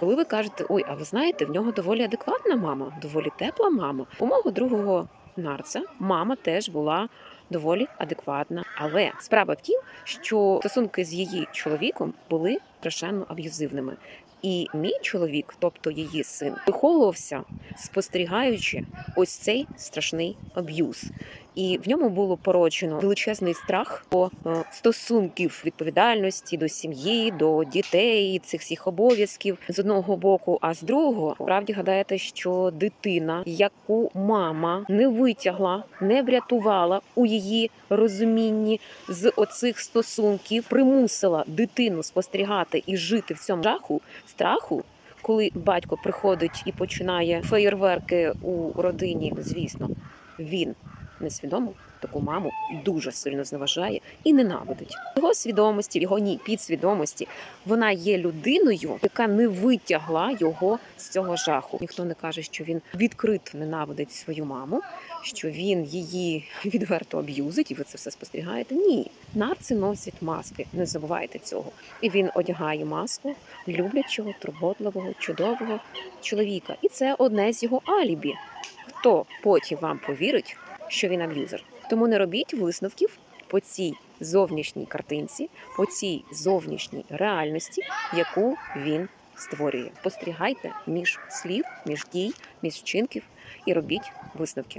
Коли ви кажете, ой, а ви знаєте, в нього доволі адекватна мама, доволі тепла мама. У мого другого нарца мама теж була доволі адекватна. Але справа в тім, що стосунки з її чоловіком були страшенно аб'юзивними. І мій чоловік, тобто її син, виховувався, спостерігаючи ось цей страшний аб'юз. І в ньому було порочено величезний страх по е, стосунків відповідальності до сім'ї, до дітей, цих всіх обов'язків з одного боку, а з другого справді гадаєте, що дитина, яку мама не витягла, не врятувала у її розумінні з оцих стосунків, примусила дитину спостерігати і жити в цьому жаху, страху. Коли батько приходить і починає феєрверки у родині, звісно, він несвідомо таку маму дуже сильно зневажає і ненавидить. Його свідомості, в його ні підсвідомості, вона є людиною, яка не витягла його з цього жаху. Ніхто не каже, що він відкрито ненавидить свою маму, що він її відверто аб'юзить, і ви це все спостерігаєте. Ні, нарци носять маски. Не забувайте цього. І він одягає маску люблячого, турботливого, чудового чоловіка. І це одне з його алібі. Хто потім вам повірить, що він аб'юзер? Тому не робіть висновків по цій зовнішній картинці, по цій зовнішній реальності, яку він створює. Постерігайте між слів, між дій, між вчинків і робіть висновки.